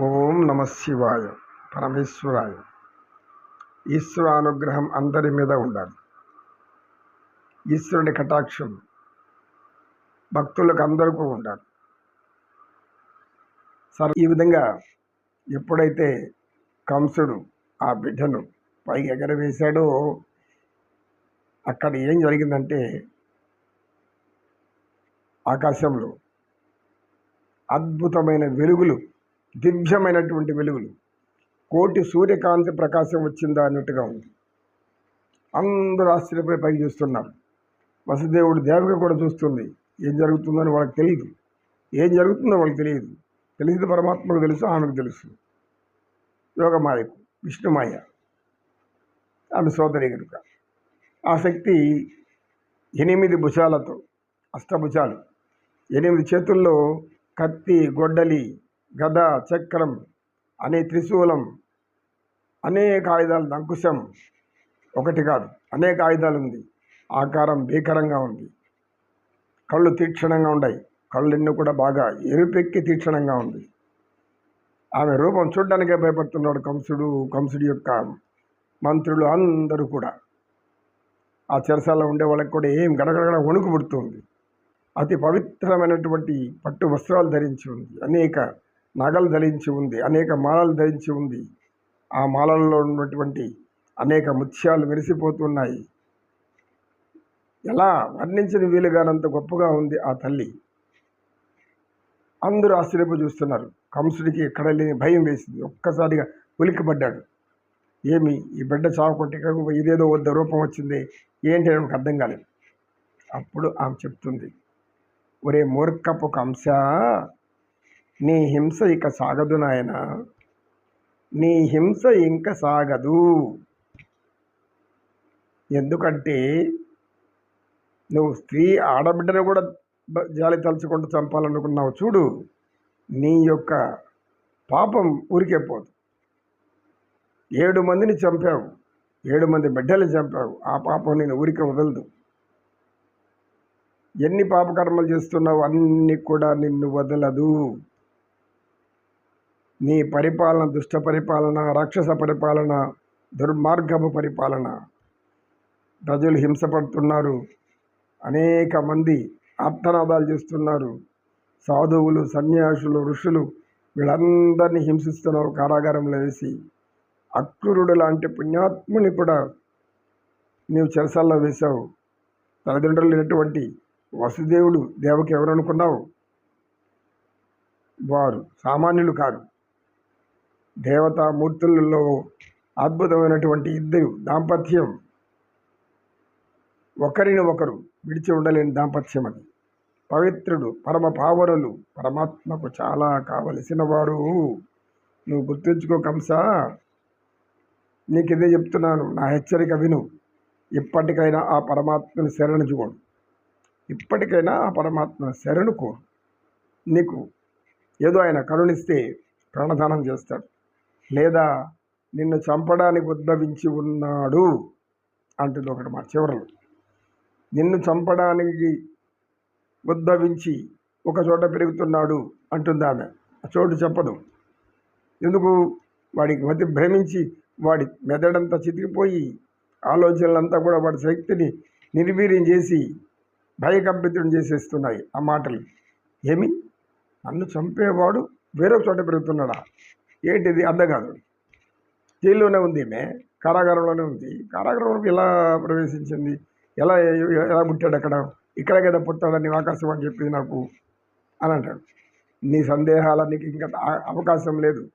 ఓం నమ శివాయ పరమేశ్వరాయ. ఈశ్వర అనుగ్రహం అందరి మీద ఉండాలి. ఈశ్వరుని కటాక్షం భక్తులకు అందరికీ ఉండాలి. సరే ఈ విధంగా ఎప్పుడైతే కంసుడు ఆ బిడ్డను పైకి ఎగరవేశాడో అక్కడ ఏం జరిగిందంటే ఆకాశంలో అద్భుతమైన వెలుగులు దివ్యమైనటువంటి వెలుగులు. కోటి సూర్యకాంతి ప్రకాశం వచ్చిందా అన్నట్టుగా ఉంది. అందరూ ఆశ్చర్యపై పైకి చూస్తున్నారు. వసుదేవుడు దేవిక కూడా చూస్తుంది. ఏం జరుగుతుందని వాళ్ళకి తెలియదు ఏం జరుగుతుందో వాళ్ళకి తెలియదు తెలిసింది పరమాత్మకు తెలుసు ఆమెకు తెలుసు. యోగమాయకు విష్ణుమాయ. ఆమె సోదరి కనుక. ఆ శక్తి ఎనిమిది భుజాలతో అష్టభుజాలు. ఎనిమిది చేతుల్లో కత్తి గొడ్డలి గద చక్రం అనే త్రిశూలం అనేక ఆయుధాలు అంకుశం ఒకటి కాదు. అనేక ఆయుధాలు ఉంది. ఆకారం భీకరంగా ఉంది. కళ్ళు తీక్షణంగా ఉన్నాయి కళ్ళెన్ను కూడా బాగా ఎరుపెక్కి తీక్షణంగా ఉంది. ఆమె రూపం చూడడానికే భయపడుతున్నాడు కంసుడు కంసుడి యొక్క మంత్రులు అందరూ కూడా. ఆ చెరసాల్లో ఉండే వాళ్ళకి కూడా ఏం గడగడగడ వణుకు పుడుతుంది. అతి పవిత్రమైనటువంటి పట్టు వస్త్రాలు ధరించి ఉంది. అనేక నగలు ధరించి ఉంది అనేక మాలలు ధరించి ఉంది. ఆ మాలల్లో ఉన్నటువంటి అనేక ముత్యాలు మెరిసిపోతున్నాయి. ఎలా? వర్ణించిన వీలుగానంత గొప్పగా ఉంది ఆ తల్లి. అందరూ ఆశ్చర్యపు చూస్తున్నారు కంసుడికి ఎక్కడ లేని భయం వేసింది. ఒక్కసారిగా ఉలిక్కిపడ్డాడు. ఏమి? ఈ బిడ్డ చావకుంటే ఇదేదో వద్ద రూపం వచ్చింది. ఏంటి అని నాకు అర్థం కాలేదు. అప్పుడు ఆమె చెప్తుంది. ఒరే మూర్ఖపు కంస! నీ హింస ఇక సాగదు నాయన. నీ హింస ఇంక సాగదు. ఎందుకంటే నువ్వు స్త్రీ ఆడబిడ్డను కూడా జాలి తలుచుకుంటూ చంపాలనుకున్నావు చూడు నీ యొక్క పాపం ఊరికే పోదు. ఏడు మందిని చంపావు ఏడు మంది బిడ్డలు చంపావు ఆ పాపం నేను ఊరికే వదలదు. ఎన్ని పాపకర్మలు చేస్తున్నావు అన్నీ కూడా నిన్ను వదలదు. నీ పరిపాలన దుష్ట పరిపాలన రాక్షస పరిపాలన దుర్మార్గపు పరిపాలన. ప్రజలు హింసపడుతున్నారు. అనేక మంది ఆర్తనాదాలు చేస్తున్నారు. సాధువులు సన్యాసులు ఋషులు వీళ్ళందరినీ హింసిస్తున్నావు కారాగారంలో వేసి. అక్రూరుడు లాంటి పుణ్యాత్ముని కూడా నీవు చెరసాల్లో వేశావు. తల్లిదండ్రులు లేనటువంటి వసుదేవుడు దేవకి ఎవరనుకున్నావు? వారు సామాన్యులు కాదు దేవతామూర్తులలో అద్భుతమైనటువంటి ఇద్దరు దాంపత్యం. ఒకరిని ఒకరు విడిచి ఉండలేని దాంపత్యం అది. పవిత్రుడు పరమ పావనులు పరమాత్మకు చాలా కావలసిన వారు నువ్వు గుర్తుంచుకో కంస నీకు ఇదే చెప్తున్నాను నా హెచ్చరిక విను. ఇప్పటికైనా ఆ పరమాత్మను శరణు చూడు. ఇప్పటికైనా ఆ పరమాత్మ శరణు కోరు. నీకు ఏదో ఆయన కరుణిస్తే ప్రాణదానం చేస్తాడు. లేదా నిన్ను చంపడానికి ఉద్భవించి ఉన్నాడు అంటుంది ఒకటి మా చివరలో. నిన్ను చంపడానికి ఉద్భవించి ఒక చోట పెరుగుతున్నాడు అంటుంది ఆమె. ఆ చోటు చెప్పదు. ఎందుకు? వాడికి మతి భ్రమించి వాడి మెదడంతా చితికిపోయి ఆలోచనలంతా కూడా వాడి శక్తిని నిర్వీర్యం చేసి భయకంపితం చేసేస్తున్నాయి ఆ మాటలు. ఏమి? నన్ను చంపేవాడు వేరొక చోట పెరుగుతున్నాడా? ఏంటిది? అర్థం కాదు జైల్లోనే ఉంది ఈమె కారాగారంలోనే ఉంది. కారాగారంలోకి ఎలా ప్రవేశించింది? ఎలా ఎలా పుట్టాడు అక్కడ? ఇక్కడ కదా పుట్టాడని ఆకాశం అని చెప్పింది నాకు అని అంటాడు. నీ సందేహాలనికి ఇంకా అవకాశం లేదు.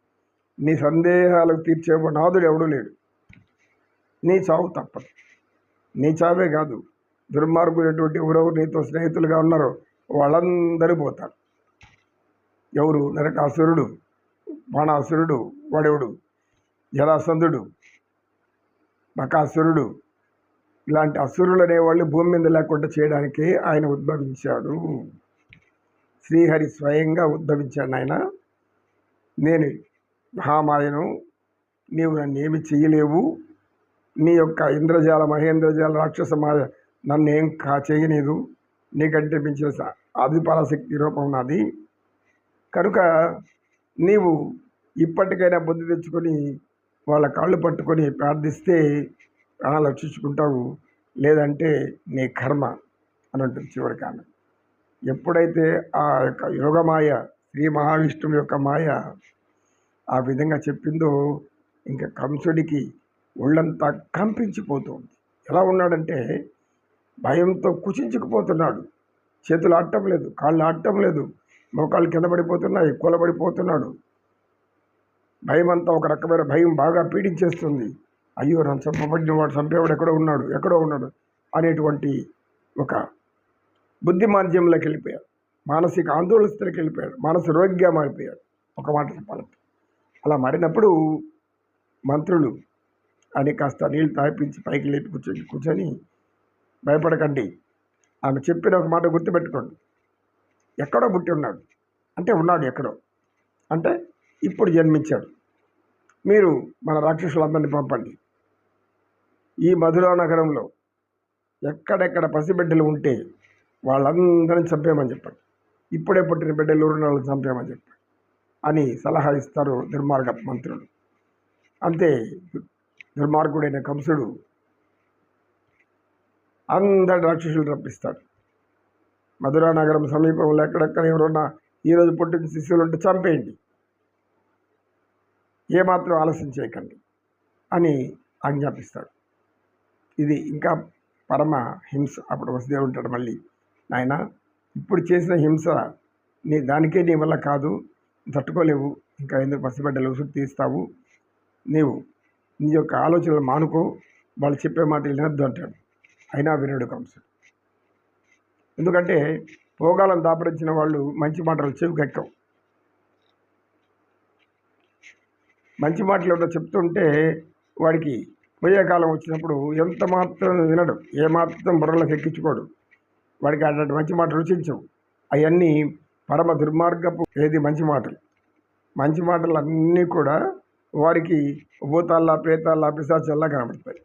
నీ సందేహాలకు తీర్చే నాదుడు ఎవడూ లేడు. నీ చావు తప్పదు. నీ చావే కాదు. దుర్మార్గులైనటువంటి ఎవరెవరు నీతో స్నేహితులుగా ఉన్నారో వాళ్ళందరూ పోతారు. ఎవరు? నరకాసురుడు. బాణాసురుడు వడవుడు? జరాసంధుడు బకాసురుడు ఇలాంటి అసురులు అనేవాళ్ళు భూమి మీద లేకుండా చేయడానికి ఆయన ఉద్భవించాడు. శ్రీహరి స్వయంగా ఉద్భవించాడు ఆయన నేను మహామాయను నీవు నన్ను ఏమి చేయలేవు. నీ యొక్క ఇంద్రజాల మహేంద్రజాల రాక్షస మాయ నన్ను ఏం కా చేయలేదు నీకంటే మించిన స- ఆదిపరాశక్తి రూపం నాది. కనుక నీవు ఇప్పటికైనా బుద్ధి తెచ్చుకొని వాళ్ళ కాళ్ళు పట్టుకొని ప్రార్థిస్తే ప్రాణాలు రక్షించుకుంటావు లేదంటే నీ కర్మ అని అంటుంది చివరికి ఆమె. ఎప్పుడైతే ఆ యొక్క యోగమాయ శ్రీ మహావిష్ణువు యొక్క మాయ ఆ విధంగా చెప్పిందో ఇంకా కంసుడికి ఒళ్ళంతా కంపించిపోతుంది. ఎలా ఉన్నాడంటే భయంతో కుచించుకుపోతున్నాడు. చేతులు ఆడటం లేదు కాళ్ళు ఆడటం లేదు మోకాళ్ళు కింద పడిపోతున్నాయి కూలబడిపోతున్నాడు భయం అంతా ఒక రకమైన భయం బాగా పీడించేస్తుంది. అయ్యో నన్ను చంపబడిన వాడు చంపేవాడు ఎక్కడో ఉన్నాడు ఎక్కడో ఉన్నాడు అనేటువంటి ఒక బుద్ధి మాధ్యంలోకి వెళ్ళిపోయాడు. మానసిక ఆందోళన స్థితికి వెళ్ళిపోయాడు. మనసు రోగ్గా మారిపోయాడు. ఒక మాట చెప్పాలంటే. అలా మారినప్పుడు మంత్రులు అని కాస్త నీళ్ళు తాపించి పైకి లేపి కూర్చొని కూర్చొని భయపడకండి. ఆమె చెప్పిన ఒక మాట గుర్తుపెట్టుకోండి. ఎక్కడో పుట్టి ఉన్నాడు. అంటే ఉన్నాడు ఎక్కడో. అంటే ఇప్పుడు జన్మించాడు. మీరు మన రాక్షసులందరినీ పంపండి. ఈ మధురా నగరంలో ఎక్కడెక్కడ పసిబిడ్డలు ఉంటే వాళ్ళందరినీ చంపేయమని చెప్పండి. ఇప్పుడే పుట్టిన బిడ్డలు ఊరిన వాళ్ళని చంపేయమని చెప్పండి అని సలహా ఇస్తారు దుర్మార్గ మంత్రులు. అంతే దుర్మార్గుడైన కంసుడు అందరి రాక్షసులు రప్పిస్తాడు. మధురా నగరం సమీపంలో ఎక్కడెక్కడ ఎవరన్నా ఈరోజు పుట్టిన శిష్యులు ఉంటే చంపేయండి. ఏమాత్రం ఆలస్యం చేయకండి అని ఆజ్ఞాపిస్తాడు. ఇది ఇంకా పరమ హింస. అప్పుడు వసుదేవుడు ఉంటాడు మళ్ళీ నాయన ఇప్పుడు చేసిన హింస నీ దానికే నీ వల్ల కాదు. తట్టుకోలేవు. ఇంకా ఎందుకు పసిబిడ్డలు ఉసురు తీస్తావు? నీవు నీ యొక్క ఆలోచనలు మానుకో. వాళ్ళు చెప్పే మాట వినద్దు అంటాడు. అయినా వినడు కంసుడు. ఎందుకంటే భోగాలను దాపరించిన వాళ్ళు మంచి మాటలు చెవికెక్కవు. మంచి మాటలు ఏదో చెప్తుంటే వాడికి పోయే కాలం వచ్చినప్పుడు ఎంత మాత్రం వినడు ఏమాత్రం బుర్రలకు ఎక్కించుకోడు. వాడికి అటువంటి మంచి మాటలు రుచించవు. అవన్నీ పరమ దుర్మార్గపు ఏది మంచి మాటలు. మంచి మాటలు అన్నీ కూడా వారికి భూతాల్లా ప్రేతాల్లా పిశాచల్లా కనబడతాయి.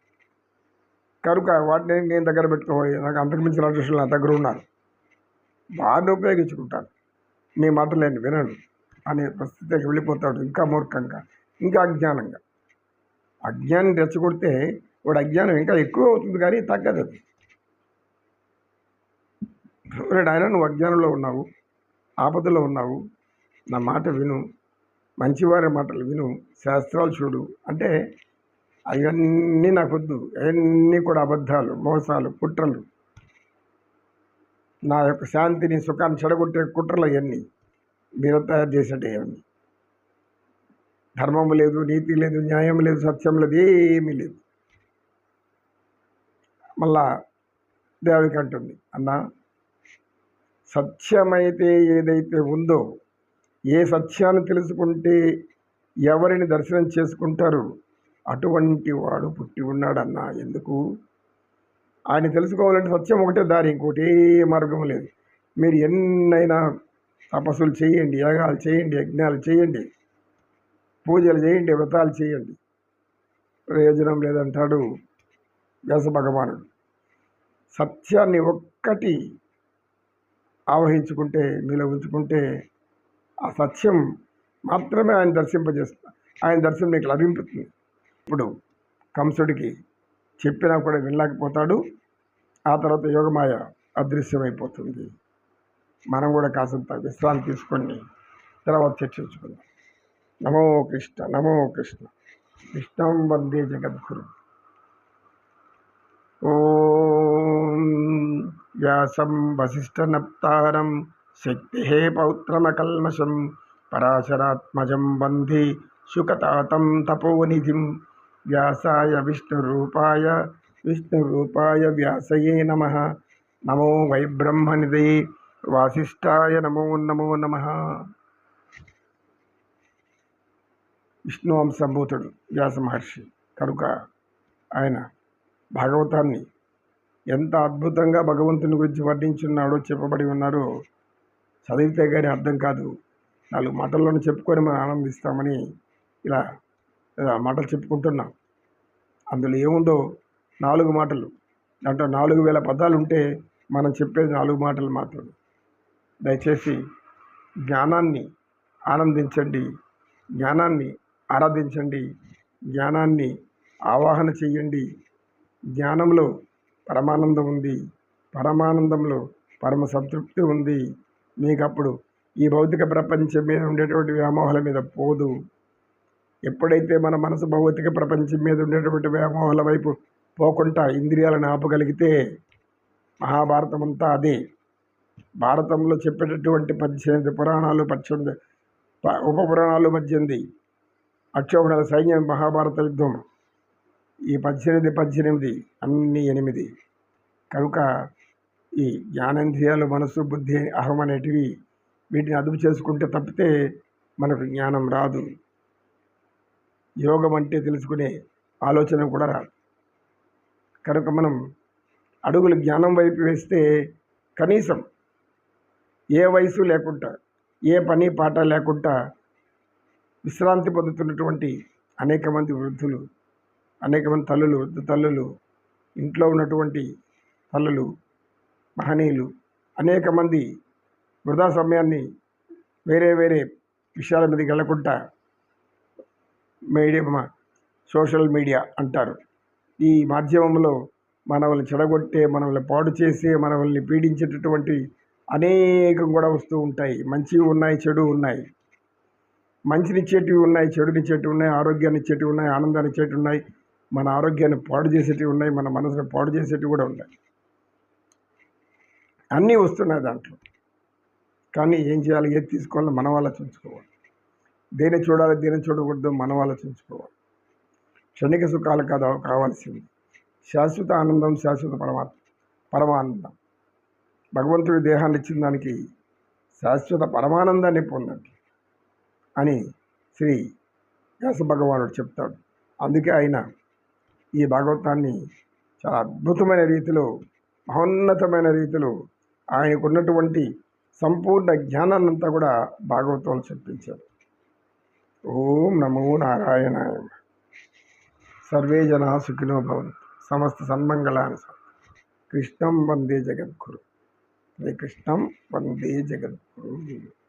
కనుక వాటిని నేను దగ్గర పెట్టుకోవాలి. నాకు అంతకుమించి అదృష్టులు నా దగ్గర ఉన్నారు వాడిని ఉపయోగించుకుంటాను. మీ మాటలు నేను వినను. అనే పరిస్థితికి వెళ్ళిపోతాడు ఇంకా మూర్ఖంగా ఇంకా అజ్ఞానంగా. అజ్ఞానం రెచ్చగొడితే వాడు అజ్ఞానం ఇంకా ఎక్కువ అవుతుంది కానీ తగ్గదు అది. చూడండి ఆయన నువ్వు అజ్ఞానంలో ఉన్నావు ఆపదలో ఉన్నావు. నా మాట విను. మంచివారి మాటలు విను. శాస్త్రాలు చూడు. అంటే అవన్నీ నాకొద్దు అవన్నీ కూడా అబద్ధాలు మోసాలు కుట్రలు. నా యొక్క శాంతిని సుఖాన్ని చెడగొట్టే కుట్రలు అవన్నీ మీరు తయారు చేసేటవన్నీ అవన్నీ. ధర్మం లేదు నీతి లేదు న్యాయం లేదు సత్యం లేదు ఏమీ లేదు. మళ్ళా దేవికి అంటుంది అన్న సత్యమైతే ఏదైతే ఉందో ఏ సత్యాన్ని తెలుసుకుంటే ఎవరిని దర్శనం చేసుకుంటారు అటువంటి వాడు పుట్టి ఉన్నాడన్న ఎందుకు? ఆయన తెలుసుకోవాలంటే సత్యం ఒకటే దారి ఇంకోటి ఏ మార్గం లేదు. మీరు ఎన్నైనా తపస్సులు చేయండి యాగాలు చేయండి యజ్ఞాలు చేయండి పూజలు చేయండి వ్రతాలు చేయండి. ప్రయోజనం లేదంటాడు వ్యాస భగవానుడు. సత్యాన్ని ఒక్కటి ఆవహించుకుంటే మీలో ఉంచుకుంటే ఆ సత్యం మాత్రమే ఆయన దర్శింపజేస్తా ఆయన దర్శనం మీకు లభింపుతుంది. ఇప్పుడు కంసుడికి చెప్పినా కూడా వినలేకపోతాడు. ఆ తర్వాత యోగమాయ అదృశ్యమైపోతుంది. మనం కూడా కాసంత విశ్రాంతి తీసుకొని తర్వాత చర్చించుకుందాం. నమో కృష్ణ నమో కృష్ణ. కృష్ణం వందే జగద్గురు. ఓం వ్యాసం వసిష్ఠనప్తారం శక్తి పౌత్రమకల్మషం పరాశరాత్మజం వందే శుకతాతం తపోనిధిం. వ్యాసాయ విష్ణురూపాయ విష్ణురూపాయ వ్యాసయే నమ. నమో వైబ్రహ్మనిదే వాసిష్టాయ నమో నమో నమ. విష్ణు వ్యాస మహర్షి. కనుక ఆయన భాగవతాన్ని ఎంత అద్భుతంగా భగవంతుని గురించి వర్ణించున్నాడో చెప్పబడి ఉన్నారో చదివితే కానీ అర్థం కాదు. నాలుగు మాటల్లోనే చెప్పుకొని మనం ఆనందిస్తామని ఇలా మాటలు చెప్పుకుంటున్నాం. అందులో ఏముందో నాలుగు మాటలు. దాంట్లో నాలుగు వేల పదాలు ఉంటే మనం చెప్పేది నాలుగు మాటలు మాత్రమే. దయచేసి జ్ఞానాన్ని ఆనందించండి. జ్ఞానాన్ని ఆరాధించండి. జ్ఞానాన్ని ఆవాహన చెయ్యండి జ్ఞానంలో పరమానందం ఉంది. పరమానందంలో పరమ సంతృప్తి ఉంది. మీకు అప్పుడు ఈ భౌతిక ప్రపంచం మీద ఉండేటువంటి వ్యామోహాల మీద పోదు. ఎప్పుడైతే మన మనసు భౌతిక ప్రపంచం మీద ఉండేటువంటి వ్యామోహాల వైపు పోకుండా ఇంద్రియాలను ఆపగలిగితే మహాభారతం అంతా అదే. భారతంలో చెప్పేటటువంటి పద్దెనిమిది పురాణాలు పద్దెనిమిది ఉపపురాణాలు ఉప పురాణాలు పద్దెనిమిది అక్షోభణల సైన్యం మహాభారత యుద్ధం. ఈ పద్దెనిమిది పద్దెనిమిది అన్ని ఎనిమిది. కనుక ఈ జ్ఞానేంద్రియాలు మనసు బుద్ధి అహం అనేటివి వీటిని అదుపు చేసుకుంటే తప్పితే మనకు జ్ఞానం రాదు. యోగం అంటే తెలుసుకునే ఆలోచన కూడా రాదు. కనుక మనం అడుగులు జ్ఞానం వైపు వేస్తే కనీసం ఏ వయసు లేకుండా ఏ పని పాట లేకుండా విశ్రాంతి పొందుతున్నటువంటి అనేక మంది వృద్ధులు అనేక మంది తల్లులు వృద్ధ తల్లులు ఇంట్లో ఉన్నటువంటి తల్లులు మహనీయులు అనేక మంది వృధా సమయాన్ని వేరే వేరే విషయాల మీద వెళ్ళకుండా మీడియా సోషల్ మీడియా అంటారు. ఈ మాధ్యమంలో మనల్ని చెడగొట్టే మనల్ని పాడు చేసే మనల్ని పీడించేటటువంటి అనేకం కూడా వస్తూ ఉంటాయి. మంచివి ఉన్నాయి చెడు ఉన్నాయి. మంచినిచ్చేటివి ఉన్నాయి చెడునిచ్చేటివి ఉన్నాయి ఆరోగ్యాన్ని ఇచ్చేటివి ఉన్నాయి ఆనందాన్ని ఇచ్చేటివి ఉన్నాయి మన ఆరోగ్యాన్ని పాడు చేసేటివి ఉన్నాయి మన మనసును పాడు చేసేటివి కూడా ఉన్నాయి. అన్నీ వస్తున్నాయి దాంట్లో. కానీ ఏం చేయాలి? ఏది తీసుకోవాలో మనం ఆలోచించుకోవాలి దేని చూడాలి దేని చూడకూడదు మనం ఆలోచించుకోవాలి. క్షణిక సుఖాలు కాదు కావాల్సింది. శాశ్వత ఆనందం శాశ్వత పరమాత్మ పరమానందం. భగవంతుడి దేహాన్ని ఇచ్చిన దానికి శాశ్వత పరమానందాన్ని పొందండి అని శ్రీ వ్యాస భగవానుడు చెప్తాడు. అందుకే ఆయన ఈ భాగవతాన్ని చాలా అద్భుతమైన రీతిలో మహోన్నతమైన రీతిలో ఆయనకున్నటువంటి సంపూర్ణ జ్ఞానాన్నంతా కూడా భాగవతంలో చెప్పించారు ఓం నమో నారాయణాయ. సర్వే జనా సుఖినో భవంతు. సమస్త సన్మంగళాన్ని కృష్ణం వందే జగద్గురు. శ్రీకృష్ణం వందే జగద్గురు.